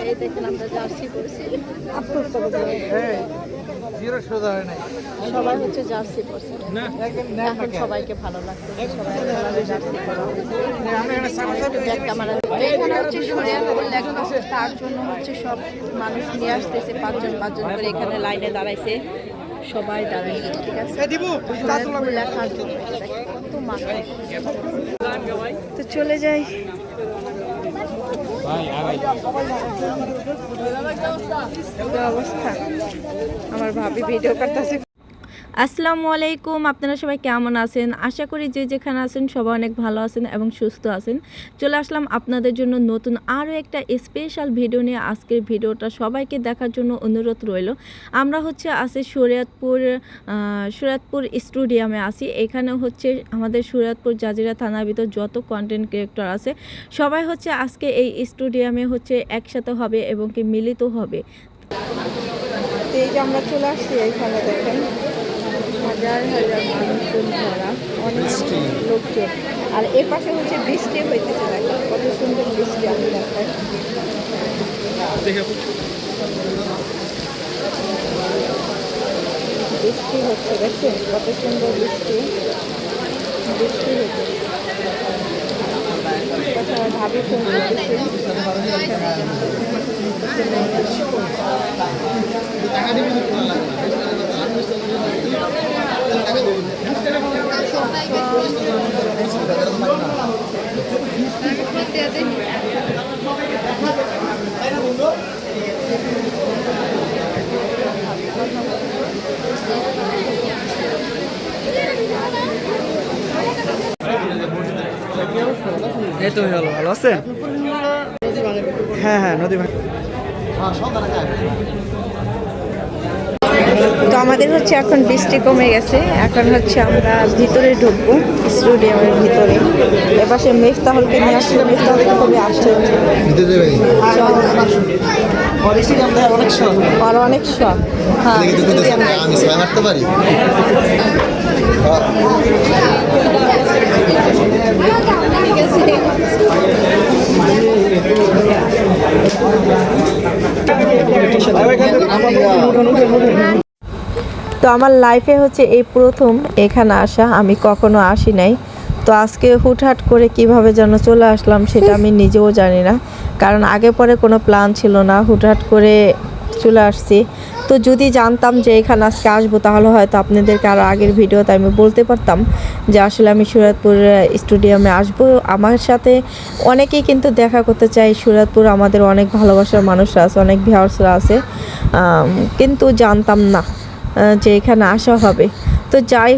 এই দেখেন আমরা জার্সি পরেছি। সবাই হচ্ছে জার্সি পরছে। এখন সবাইকে ভালো লাগছে সবাই জার্সি এখানে হচ্ছে লেখা তার জন্য হচ্ছে সব মানুষ নিয়ে আসতেছে পাঁচজন পাঁচজন করে এখানে লাইনে দাঁড়াইছে। সবাই ঠিক আছে? মানুষ তো চলে যাই। অবস্থা? আমার ভাবি ভিডিও করতেছে। আসসালামু আলাইকুম আপনারা সবাই কেমন আছেন? আশা করি যে যেখানে আছেন সবাই অনেক ভালো আছেন এবং সুস্থ আছেন। চলে আসলাম আপনাদের জন্য নতুন আরও একটা স্পেশাল ভিডিও নিয়ে। আজকের ভিডিওটা সবাইকে দেখার জন্য অনুরোধ রইল। আমরা হচ্ছে আছি শরিয়তপুর আহ, শরিয়তপুর স্টুডিয়ামে আছি। এখানে হচ্ছে আমাদের শরিয়তপুর জাজিরা থানার ভিতর যত কন্টেন্ট ক্রিয়েটর আছে সবাই হচ্ছে আজকে এই স্টুডিয়ামে হচ্ছে একসাথে হবে এবং কি মিলিত হবে। এই যে আমরা চলে আসছি এখানে দেখেন। হাজার হাজার মানুষজন ভরা অনেক লোকজন। আর এর পাশে হচ্ছে বৃষ্টি হইতেছে দেখেন কত সুন্দর বৃষ্টি আমি বৃষ্টি হচ্ছে দেখছেন? কত সুন্দর বৃষ্টি। বৃষ্টি হচ্ছে। ভাবি ফোন করতেছি। এই তো হলো, ভালো আছে হ্যাঁ হ্যাঁ নদী তো আমাদের হচ্ছে এখন বৃষ্টি কমে গেছে, এখন হচ্ছে আমরা ভিতরে ঢুকবো। স্টেডিয়ামের ভিতরে। এপাশে মেফতাহলকে নিয়ে আসলে মেফতাহল খুবই আসছে অনেক শখ আর অনেক শখ। হ্যাঁ আমি মারতে পারি? তো আমার লাইফে হচ্ছে এই প্রথম, এখানে আসা, আমি কখনো আসি নাই। তো আজকে হুটহাট করে কীভাবে যেন চলে আসলাম সেটা আমি নিজেও জানি না। কারণ আগে পরে কোনো প্ল্যান ছিল না, হুটহাট করে চলে আসছি। তো যদি জানতাম যে এখানে আজকে আসব, তাহলে হয়তো আপনাদেরকে আরও আগের ভিডিওতে আমি বলতে পারতাম যে আসলে আমি সুরাতপুর স্টুডিয়ামে আসব। আমার সাথে অনেকেই কিন্তু দেখা করতে চাই সুরাতপুর আমাদের অনেক ভালোবাসার মানুষরা আছে, অনেক ভিউয়ার্সরা আছে। কিন্তু জানতাম না। যে এখানে আসা হবে। তো যাই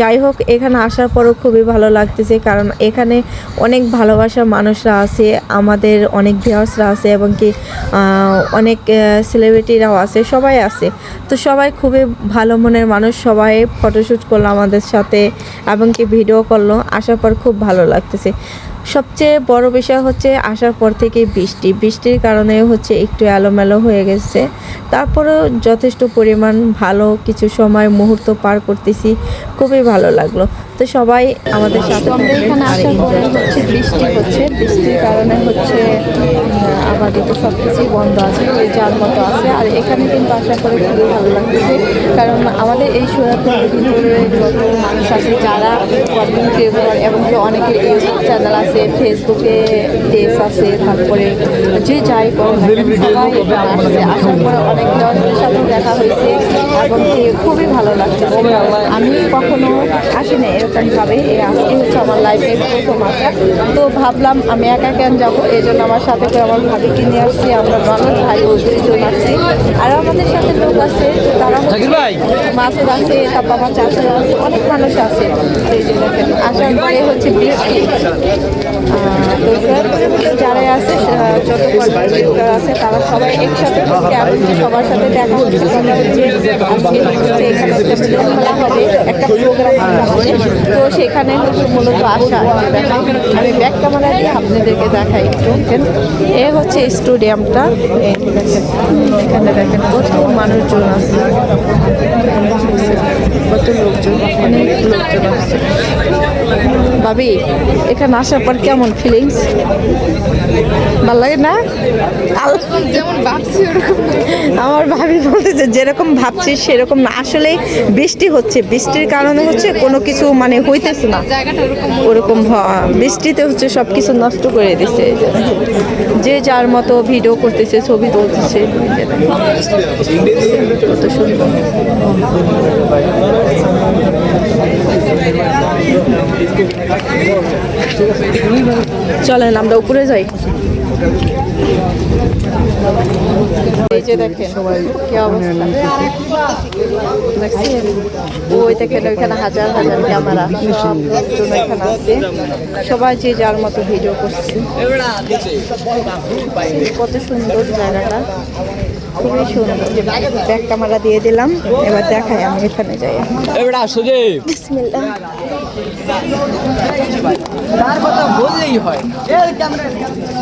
যাই হোক, এখানে আসার পরও খুবই ভালো লাগতেছে কারণ এখানে অনেক ভালোবাসার মানুষরা আছে, আমাদের অনেক ভিউয়ার্সরা আছে এবং কি অনেক সেলিব্রিটিরাও আছে, সবাই আছে। তো সবাই খুবই ভালো মনের মানুষ, সবাই ফটোশ্যুট করল আমাদের সাথে এবং কি ভিডিও করল, আসার পর খুব ভালো লাগতেছে। সবচেয়ে বড় বিষয় হচ্ছে আসার পর থেকে বৃষ্টি। বৃষ্টির কারণে হচ্ছে একটু এলোমেলো হয়ে গেছে। তারপরেও যথেষ্ট পরিমাণ ভালো কিছু সময় মুহূর্ত পার করতেছি। খুবই ভালো লাগল। তো সবাই আমাদের সাথে হচ্ছে বৃষ্টি হচ্ছে। বৃষ্টির কারণে হচ্ছে আহ, আপাতত সব কিছুই বন্ধ আছে যার মতো আছে। আর এখানে কিন্তু আশা করে খুবই ভালো লাগতেছে কারণ আমাদের এই সুরাতের ভিতরে যত মানুষ আছে, যারা কন্টেন্ট ক্রিয়েটর এবং যে অনেকের ইউটিউব চ্যানেল আছে ফেসবুকে পেজ আছে, তারপরে যে যাই না সবাই আসছে। আসার পরে অনেক জনের সাথে দেখা হয়েছে এবং কি খুবই ভালো লাগছে। আমি কখনো আসিনি এরকমভাবে। এই আজকে হচ্ছে আমার লাইফে প্রথম আসা তো ভাবলাম আমি একা কেন যাব? এই জন্য আমার সাথে করে আমার ভাবিকে নিয়ে আসছি। আমরা মানুষ ভাই বোন দুইজন আসছি আর আমাদের সাথে লোক আছে তারা হচ্ছে মাছ আছে, তারপর আমার চাষের আছে, অনেক মানুষ আছে। আসার পরে হচ্ছে বৃষ্টি। যারাই আছে যত আছে, তারা সবাই একসাথে সবার সাথে দেখা হচ্ছে। এখানে হবে। প্রোগ্রাম তো সেখানে হচ্ছে মূলত আসা আমি ব্যাক ক্যামেরা দিয়ে আপনাদেরকে দেখাই দেখেন। এ হচ্ছে স্টেডিয়ামটা। এখানে দেখেন কত মানুষজন আছে। কত লোকজন, অনেক লোকজন আছে। ভাবি এখানে আসার পর কেমন ফিলিংস ভালো লাগে না? যেমন ভাবছি ওরকম। আমার ভাবি বলতেছে যেরকম ভাবছি সেরকম না। আসলে বৃষ্টি হচ্ছে। বৃষ্টির কারণে হচ্ছে কোনো কিছু মানে হইতেছে না। ওরকম বৃষ্টিতে হচ্ছে সব কিছু নষ্ট করে দিছে। যে। যে যার মতো ভিডিও করতেছে ছবি তুলতেছে। কত সুন্দর। চলেন আমরা উপরে যাই। এই যে দেখেন কি অবস্থা। দেখছেন? ওই দেখেন ওইখানে হাজার হাজার ক্যামেরা। সব লোকজন এখানে আছে। সবাই যে যার মতো ভিডিও করছে। কত সুন্দর জায়গাটা। খুবই সুন্দর। যে ব্যাক ক্যামেরা দিয়ে দিলাম এবার দেখাই আমি এখানে যাই। এবারে বিসমিল্লাহ। তার কথা বললেই হয়।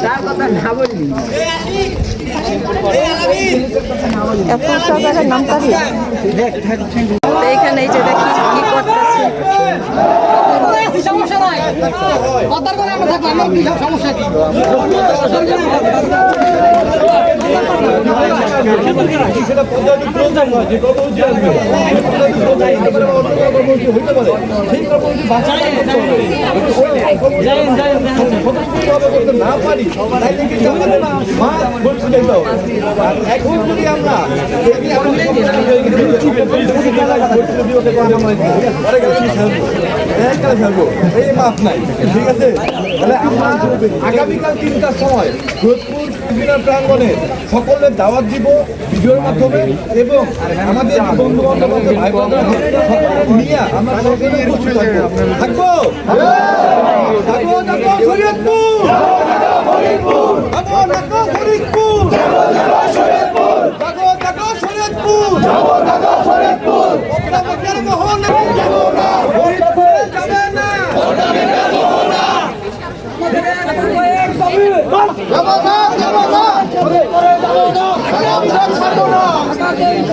তার কথা না বললি এত সব নাম পাবি তো এখানে এই যে দেখি কি করতেছে সমস্যা নাই কথার করে আমরা থাকব আমার কি সমস্যা কি সেটা পদ্ধতি প্রয়োজন নয় যে উজ্জ্বল আসবে হইতে পারে সেই রকমটি বাঁচাই না। পারি এখন যদি আমরা দেখি আমাদের পরে গেলে কি খেলব এই মাছ নাই ঠিক আছে? তাহলে আমরা আগামীকাল তিনটার সময় যোধপুর প্রাঙ্গণে সকলের দাওয়াত দিব ভিডিওর মাধ্যমে এবং আমাদের বন্ধু বান্ধব ভাই নিয়ে আমরা থাকব। থাকব? থাকব ফরিদপুর থাকব থাকব শরীয়তপুর অগ্রামকের মোহন ফরিদপুরে যাবে না যাব না যাব না ফরিদপুরে যাব না আমরা ছাড়বো না ফরিদপুরে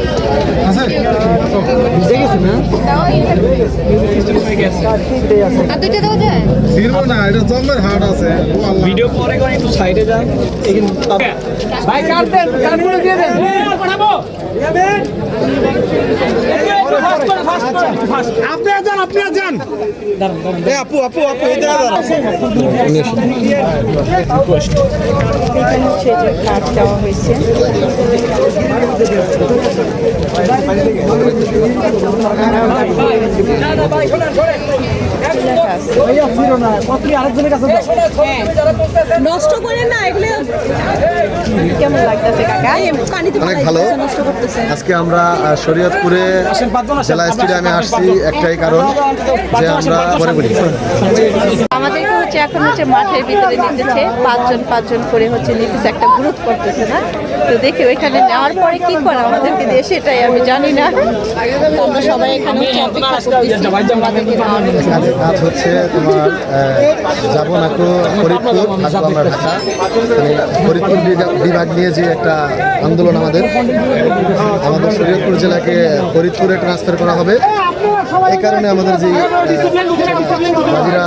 দেওয়া যায় ফিরবো না আছে ভিডিও পরে করে একটু সাইডে যান ভাই কাট দেন কাটগুলো দিয়ে দেন আপনি যান আপনি যান আপু আপু আপু হচ্ছে যে কাজ দেওয়া হয়েছে না না ভাই শোনেন শোনেন নষ্ট করে না এগুলো কেমন লাগতেছে কাকা? অনেক ভালো। আজকে আমরা শরীয়তপুরে জেলা স্টেডিয়ামে আসছি একটাই কারণ যে আমরা পরে বলি। আমাদেরকে হচ্ছে এখন হচ্ছে মাঠের ভিতরে নিতেছে পাঁচজন পাঁচজন করে হচ্ছে নিতেছে একটা গ্রুপ করতেছে না। তো দেখি ওইখানে নেওয়ার পরে কি করে আমাদেরকে দিয়ে সেটাই আমি জানি না। আমরা সবাই এখানে হচ্ছে অপেক্ষা করতেছি আমাদেরকে নেওয়ার জন্য। কাজের কাজ হচ্ছে তোমার যাব না তো ফরিদপুর থাকব আমরা ঢাকা। মানে ফরিদপুর বিভাগ- নিয়ে যে একটা আন্দোলন আমাদের আমাদের শরীয়তপুর জেলাকে ফরিদপুরে ট্রান্সফার করা হবে। এই কারণে আমাদের যে বাজিরা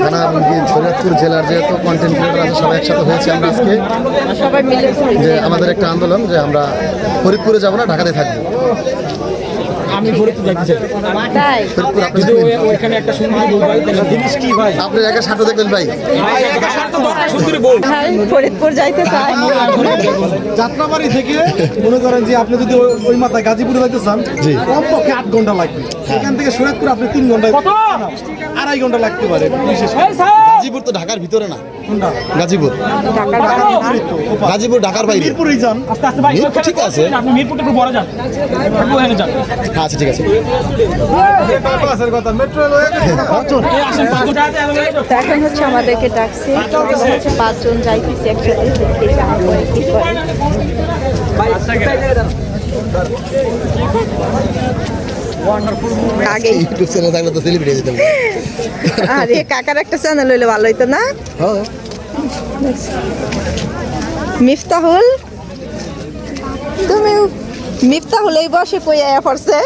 থানা যে শরীয়তপুর জেলার যেহেতু কন্টেন্ট ক্রিয়েটার আছে সবাই একসাথে হয়েছে আমরা আজকে। যে আমাদের একটা আন্দোলন যে আমরা ফরিদপুরে যাব না ঢাকাতে থাকব। আমি ফরিদপুর যাইতেছি। তাই? যদি ওইখানে একটা সুন্দর বউ ভাই তাহলে জিনিস কি ভাই? আপনি একা সাথে দেখবেন ভাই। সুন্দর বউ ভাই ফরিদপুর যাইতে চাই। যাত্রাবাড়ি থেকে মনে করেন যে আপনি যদি ওই- মাথায় গাজীপুরে যাইতে চান জি। কমপক্ষে আট ঘণ্টা লাগবে। এখান থেকে শরীয়তপুর আপনি তিন ঘন্টায় আড়াই ঘণ্টা লাগতে পারে বিশেষ। গাজীপুর তো ঢাকার ভিতরে না? গাজীপুর। গাজীপুর ঢাকার বাইরে। ঠিক আছে। আপনি মিরপুরটা একটু বড় যান। যান। হ্যাঁ আচ্ছা ঠিক আছে। হয়ে এখন হচ্ছে আমাদেরকে ডাকছে। পাঁচজন যাইতেছি একসাথে দেখি কেমন করে কি করে আগেই। ইউটিউব চ্যানেল থাকলে তো সেলিব্রিটি যেতে আরে কাকার একটা চ্যানেল হইলে ভালো হইতো না? হ্যাঁ। মিফতাহুল? তুমি মিফতাহুল এই বসে কই আয়া পড়ছে।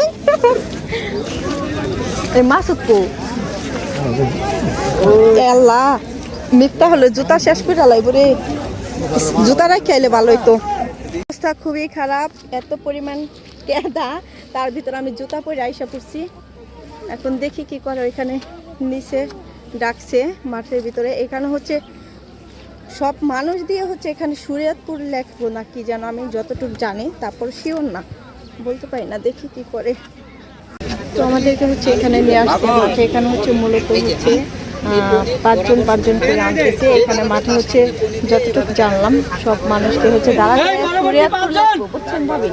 এই মাসুদ কো আল্লাহ মিফতাহুল জুতা শেষ করে লাইব রে। জুতা রাখি আইলে ভালো হইতো। অবস্থা খুবই খারাপ এত পরিমাণ কেদা। তার ভিতরে আমি জুতা পরে আইসা পড়ছি। এখন দেখি কি করে ওইখানে নিচে ডাকছে মাঠের ভিতরে। এখানে হচ্ছে সব মানুষ দিয়ে হচ্ছে এখানে সুরিয়াতপুর লেখবো না কি যেন আমি যতটুকু জানি, তারপর শিওর না, বলতে পারি না, দেখি কি করে। তো আমাদেরকে হচ্ছে এখানে নিয়ে আসছে এখানে হচ্ছে মূলত হচ্ছে পাঁচজন পাঁচজন করে আনতেছে এখানে মাঠে হচ্ছে যতটুকু জানলাম সব মানুষকে হচ্ছে দাঁড়া করে বুঝছেন ভাবি?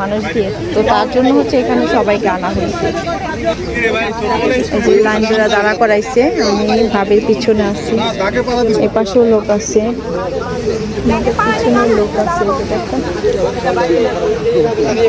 মানুষ দিয়ে। তো তার জন্য হচ্ছে এখানে সবাইকে আনা হয়েছে। লাইন ধরে দাঁড়া করাইছে। আমি ভাবির পিছনে আসছি এ পাশেও লোক আছে। লোক আছে এই যে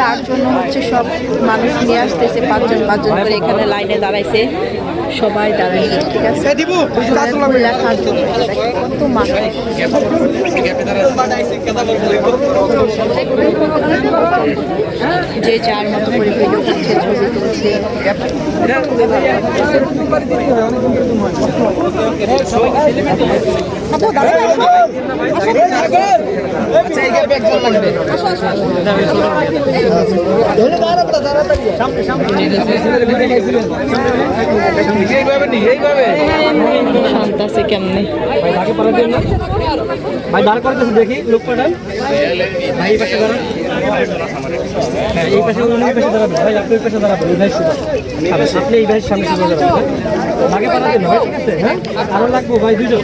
তার জন্য হচ্ছে সব মানুষ নিয়ে আসতেছে পাঁচজন পাঁচজন করে এখানে লাইনে দাঁড়াইছে। সবাই দাঁড়াইছে ঠিক আছে? কত যে যার মতো করে ভিডিও করছে ছবি তুলছে। খুবই ভালো ভাই দাঁড় করতেছে দেখি লোক পাঠান ভাই এই পাশে হ্যাঁ এই পাশে আপনি এই পাশে এই ভাইয়ের সামনে ঠিক আছে হ্যাঁ আরও লাগবো ভাই দুজন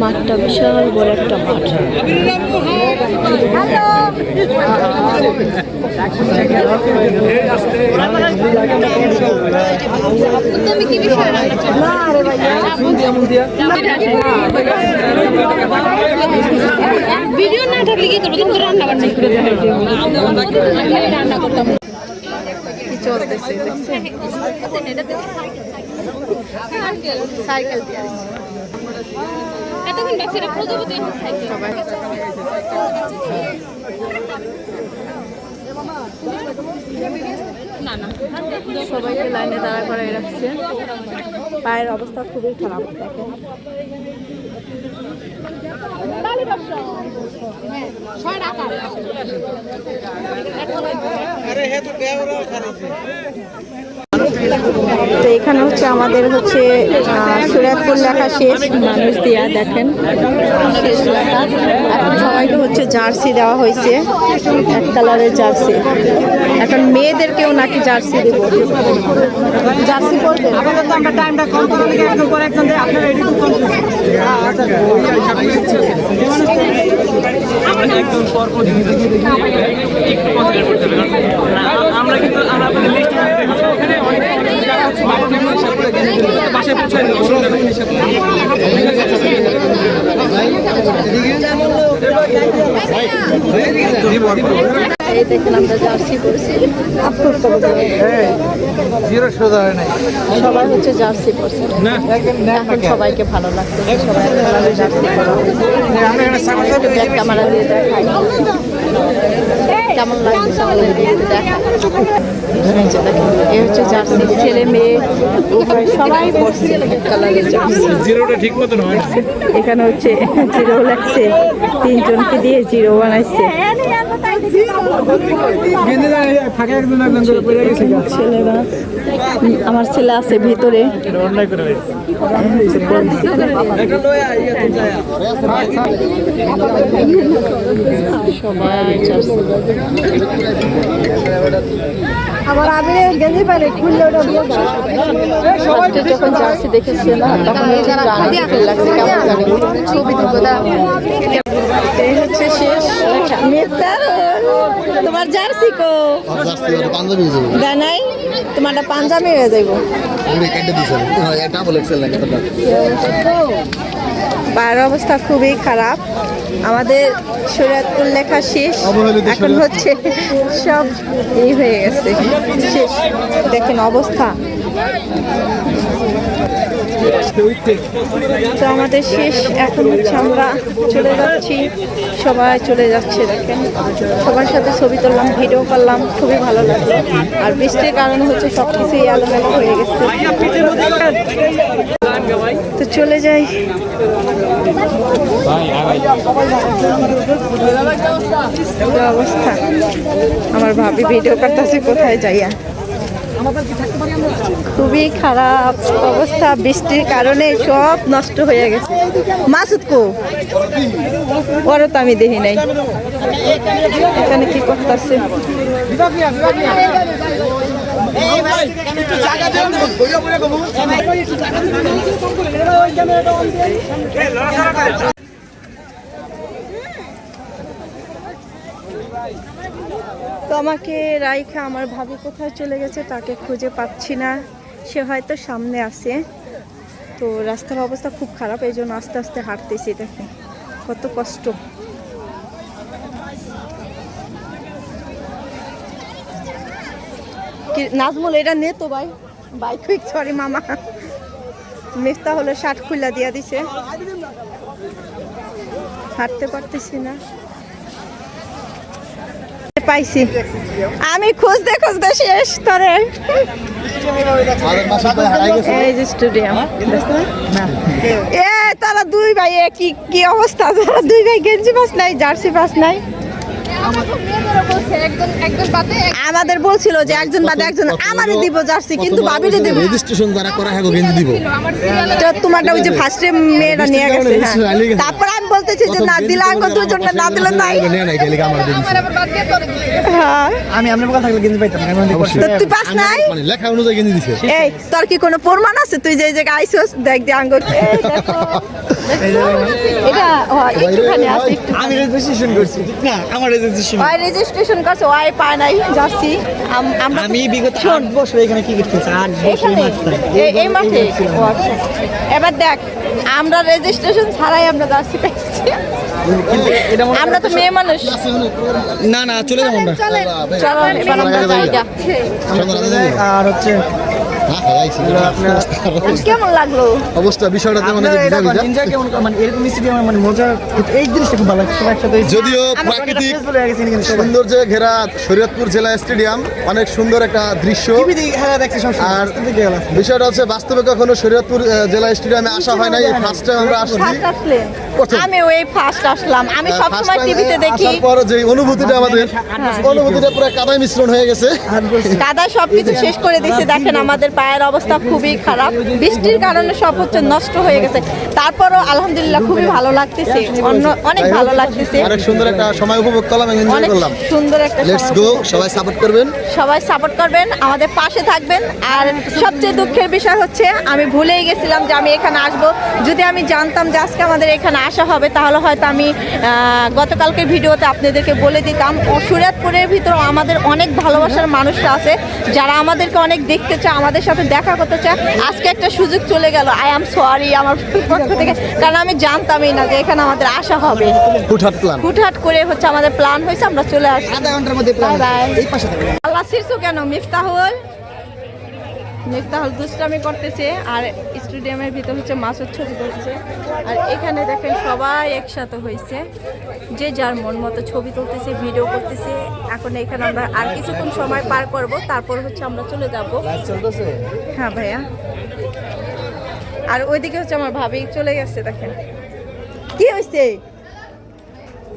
মাঠটা বিশাল বড় একটা মাঠ। ভিডিও না থাকলে কি করব? তুমি রান্না বান্না করে রান্না করতাম চলতেছে দেখছেন? সাইকেল দিয়ে। এতক্ষণ প্রজাপতি সবাইকে লাইনে দাঁড়া করাই রাখছে। পায়ের অবস্থা খুবই খারাপ। তো এখানে হচ্ছে আমাদের হচ্ছে সুরাতপুর লেখা শেষ? মানুষ দিয়া দেখেন। শেষ লেখা। এখন সবাইকে হচ্ছে জার্সি দেওয়া হয়েছে এক কালারের জার্সি। এখন মেয়েদেরকেও নাকি জার্সি দেব। জার্সি পরবে আপাতত আমরা টাইমটা কম করার লিগে একজন পরে একজন দেয় আপনারা এটি খুব কম একদম পর পর আমরা কিন্তু আমরা আপনাদের লিস্ট ওখানে অনেক বাসায় পৌঁছায় সবাই হচ্ছে জার্সি পরছে এখন সবাইকে ভালো লাগছে সবাই জার্সি পরা ক্যামেরা দিয়ে দেখাই কেমন দেখা হচ্ছে জার্সি ছেলে মেয়ে উভয় সবাই পরছে কালারের জার্সি। জিরোটা ঠিক মতো নয় এখানে হচ্ছে জিরো লাগছে তিনজনকে দিয়ে জিরো বানাইছে। ফাঁকে একজন একজন করে পড়ে গেছে ছেলেরা আমার ছেলে আছে ভিতরে। সবাই আমার আমি গেঞ্জি পারে খুললে ওটা ফার্স্টে যখন জার্সি দেখেছি না তখন লাগছে কেমন জানি। ছবি এই হচ্ছে শেষ। তোমার জার্সি কো? হয়ে জানাই তোমারটা পাঞ্জাবি হয়ে যাইব। এটা বলে এক্সেল লাগে এটা পায়ের অবস্থা খুবই খারাপ। আমাদের শরীয়তপুর লেখা শেষ। এখন হচ্ছে সব এই হয়ে গেছে। শেষ। দেখেন অবস্থা। তো আমাদের শেষ। এখন হচ্ছে আমরা চলে যাচ্ছি। সবাই চলে যাচ্ছে দেখেন। সবার সাথে ছবি তুললাম ভিডিও করলাম। খুবই ভালো লাগল। আর বৃষ্টির কারণে হচ্ছে সব কিছুই আলোমেলো হয়ে গেছে। তো চলে যাই। অবস্থা। আমার ভাবি ভিডিও করতেছে কোথায় যাইয়া? খুবই খারাপ অবস্থা বৃষ্টির কারণে সব নষ্ট হয়ে গেছে। মাসুদ কো? ওরও তো আমি দেখি নাই। এখানে কি করতেছে? তো আমাকে রাইখা আমার ভাবি কোথায় চলে গেছে তাকে খুঁজে পাচ্ছি না। সে হয়তো সামনে আছে। তো রাস্তার অবস্থা খুব খারাপ, এই জন্য আস্তে আস্তে হাঁটতেছি দেখে। কত কষ্ট। নাজমুল, এটা নে তো ভাই। ভাই কুইক সরি মামা। মিফতা হলো শার্ট খুলে দিয়া দিছে। হাঁটতে পারতেছি না। পাইছি। আমি খুঁজতে খুঁজতে শেষ গেছে এই যে স্টুডিয়াম। এ, তারা দুই ভাই কি কি অবস্থা? তারা দুই ভাই গেঞ্জি পাস নাই, জার্সি পাস নাই। আমাদের বলছিল যে একজন বাদে একজন আমারে দিব জার্সি কিন্তু ভাবিরে দেব রেজিস্ট্রেশন যারা করা হ্যাঁ গেঞ্জি দিব। তো তোমারটা ওই যে ফার্স্টে মেয়েরা নিয়ে গেছে হ্যাঁ। তারপর বলতেছি যে না দিলে আঙ্গ দুজনটা না দিলে নাই হ্যাঁ। আমি আপনার কথা থাকলে কিন্তু পাইতাম না তুই পাস নাই? মানে লেখা অনুযায়ী গেঞ্জি দিছে। এই তোর কি কোনো প্রমাণ আছে? তুই যে এই জায়গায় আইসোস দেখ দে আঙ্গ এই দেখো। এটা একটুখানি আছে একটু আমি রেজিস্ট্রেশন করছি না? আমার রেজিস্ট্রেশন ওই রেজিস্ট্রেশন করছে ওই পায় নাই জার্সি। আম- আমরা আমি বিগত আট বছর এখানে কি করতেছি আট বছর এখানে? এ- এই মাঠে? আচ্ছা। এবার দেখ আমরা রেজিস্ট্রেশন ছাড়াই আমরা জার্সি পেয়েছি আমরা তো মেয়ে মানুষ। না না চলে যাব আমরা। চলো এবার আমরা যাই চলে আর হচ্ছে কেমন লাগল? অবস্থা বিষয়টাতে অনেক ভিজা ভিজা এনজয় কেমন মানে এরকম স্টেডিয়ামে মানে মজা এই জিনিসটা খুব ভালো লাগছে একসাথে যদিও প্রাকৃতিক সৌন্দর্যে ঘেরা শরীয়তপুর জেলা স্টেডিয়াম অনেক সুন্দর একটা দৃশ্য। হ্যাঁ আর বিষয়টা হচ্ছে বাস্তবে কখনো শরীয়তপুর জেলা স্টেডিয়ামে আসা হয় নাই ফার্স্ট টাইম আমরা আসছি। আমি ওই ফার্স্ট আসলাম। আমি সব সময় টিভিতে দেখি। আসার পর যে অনুভূতিটা আমাদের অনুভূতিটা পুরো কাদায় মিশ্রণ হয়ে গেছে। কাদা সবকিছু শেষ করে দিয়েছে দেখেন আমাদের পায়ের অবস্থা খুবই খারাপ। বৃষ্টির কারণে সব হচ্ছে নষ্ট হয়ে গেছে। তারপরও আলহামদুলিল্লাহ খুবই ভালো লাগতেছে। অন্য অনেক ভালো লাগতেছে। অনেক সুন্দর একটা সময় উপভোগ করলাম এনজয় করলাম। সুন্দর একটা লেটস গো সবাই সাপোর্ট করবেন। সবাই সাপোর্ট করবেন আমাদের পাশে থাকবেন। আর সবচেয়ে দুঃখের বিষয় হচ্ছে আমি ভুলেই গেছিলাম যে আমি এখানে আসব। যদি আমি জানতাম যে আজকে আমাদের এখানে আসা হবে তাহলে হয়তো আমি আহ, গতকালকের ভিডিওতে আপনাদেরকে বলে দিতাম সুরাতপুরের ভিতর আমাদের অনেক ভালোবাসার মানুষরা আছে। যারা আমাদেরকে অনেক দেখতে চায় আমাদের সাথে দেখা করতে চায়। আজকে একটা সুযোগ চলে গেল। আই এম সরি আমার পক্ষ থেকে। কারণ আমি জানতামই না যে এখানে আমাদের আসা হবে। হুটহাট প্ল্যান হুটহাট করে হচ্ছে আমাদের প্ল্যান হয়েছে আমরা চলে আসি আধা ঘণ্টার মধ্যে বাই বাই এই পাশে থাকবে আল্লাহ শীর্ষ কেন? মিফতাহুল? মিফতাহুল দুষ্টামি করতেছে আর স্টেডিয়ামের ভিতর হচ্ছে মাছের ছবি তুলছে আর এখানে দেখেন সবাই একসাথে হয়েছে। যে যার মন মতো ছবি তুলতেছে ভিডিও করতেছে। এখন এখানে আমরা আর কিছুক্ষণ সময় পার করব তারপর হচ্ছে আমরা চলে যাব। হ্যাঁ ভাইয়া। আর ওইদিকে হচ্ছে আমার ভাবি চলে গেছে দেখেন। কি হয়েছে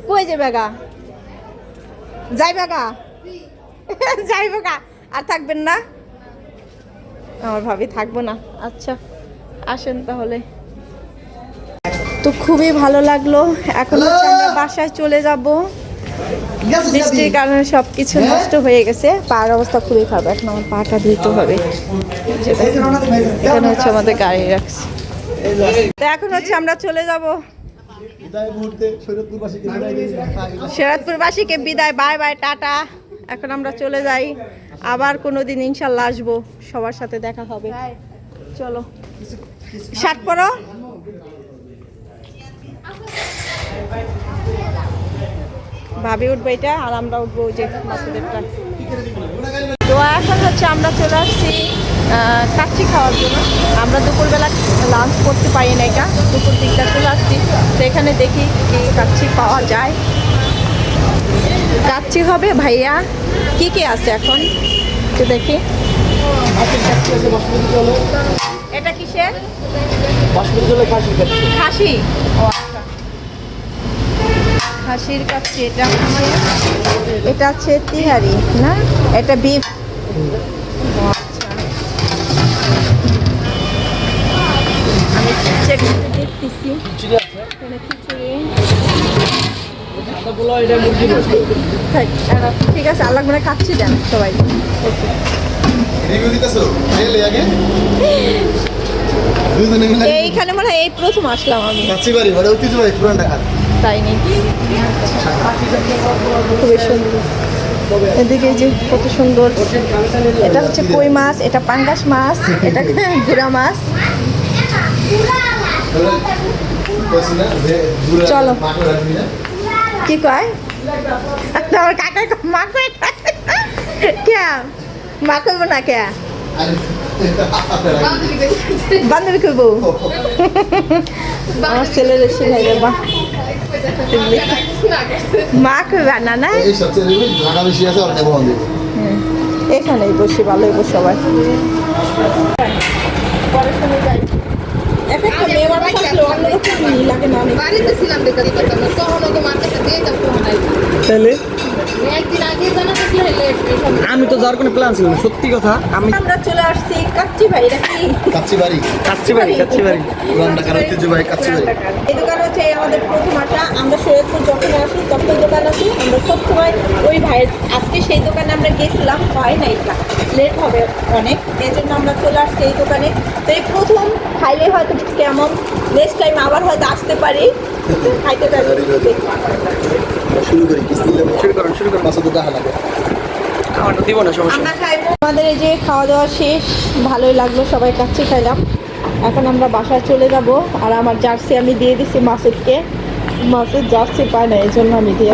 কই যে বেগা যাই বেগা যাইব গা? আর থাকবেন না? আমার ভাবি থাকব না। আচ্ছা আসেন তাহলে। তো খুবই ভালো লাগল। এখন হচ্ছে আমরা বাসায় চলে যাব। বৃষ্টির কারণে সব কিছু নষ্ট হয়ে গেছে। পার অবস্থা খুবই খারাপ। এখন আমার পাটা ধুইতে হবে। এখানে হচ্ছে আমাদের গাড়ি রাখছে। তো এখন হচ্ছে আমরা চলে যাব। শেরাতপুরবাসীকে বিদায়। Bye bye tata. এখন আমরা চলে যাই। আবার কোনো দিন ইনশাল্লাহ আসব, সবার সাথে দেখা হবে। চলো। শার্ট পরো। ভাবি উঠবো এটা, আর আমরা উঠবো যে মাসুদেরটা তো এখন হচ্ছে আমরা চলে আসছি কাচ্চি খাওয়ার জন্য। আমরা দুপুরবেলা লাঞ্চ করতে পারি না এটা, দুপুর দিকটা চলে আসছি। তো এখানে দেখি কি কাচ্চি পাওয়া যায়। কাচ্চি হবে। ভাইয়া, কি কি আছে এখন? একটু দেখি। এটা কিসের? খাসি। ও আচ্ছা। খাসির কাচ্চি, এটা এটা হচ্ছে তিহারি, না? এটা বিফ। আচ্ছা। আমি দেখতেছি। খিচুড়ি। ঠিক আছে আল্লাহ মানে কাচ্চি দেন সবাই। ওকে এইখানে মনে হয় এই প্রথম আসলাম আমি। মানে তাই নি খুবই সুন্দর। এদিকে যে কত সুন্দর। এটা হচ্ছে কই মাছ এটা পাঙ্গাস মাছ এটা গুড়া মাছ। চলো। কি কয়? আমার কাকা মা কয় কে মা করব না কে বান্ধবী করব আমার ছেলের শিখাইবে বা মা। করবে না না? এখানেই বসে, ভালোই বসে সবাই পড়াশোনা যাই এক একটা মেয়ে মানুষ আসলে অন্যরকম লাগে না বাড়িতে ছিলাম দেখে। তখন ওকে মার কাছে দিয়ে যাব। তাহলে একদিন আমি তো যাওয়ার কোনো প্ল্যান ছিল না সত্যি কথা। আমি আমরা চলে আসছি কাচ্চি ভাই নাকি? কাচ্চি বাড়ি কাচ্চি বাড়ি কাচ্চি বাড়ি পুরান ঢাকার ঐতিহ্যবাহী কাচ্চি বাড়ি এই দোকান হচ্ছে আমাদের প্রথম আসা। আমরা সৈয়দপুর যখন আসি তখন দোকান আসি। আমরা সবসময় ওই ভাইয়ের আজকে সেই দোকানে আমরা গেছিলাম হয় নাই লেট হবে অনেক। এই জন্য আমরা চলে আসছি এই দোকানে। তো এই প্রথম খাইলে হয়তো কেমন। নেক্সট টাইম আবার হয়তো আসতে পারি। আমাদের এই যে খাওয়া দাওয়া শেষ, ভালোই লাগল সবাই কাছে খাইলাম এখন আমরা বাসায় চলে যাব আর আমার জার্সি আমি দিয়ে দিছি মাসুদকে। মাসুদ জার্সি পায় না, এই জন্য আমি দিয়ে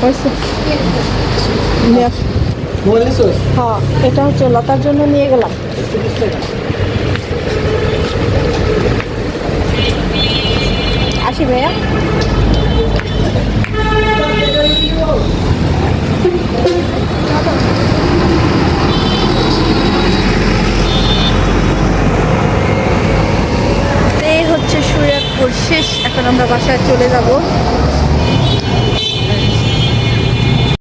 হয়েছে? নিয়ে। হ্যাঁ এটা হচ্ছে লতার জন্য নিয়ে গেলাম। আসি ভাইয়া। এই হচ্ছে সুরিয়াতপুর শেষ, এখন আমরা বাসায় চলে যাব।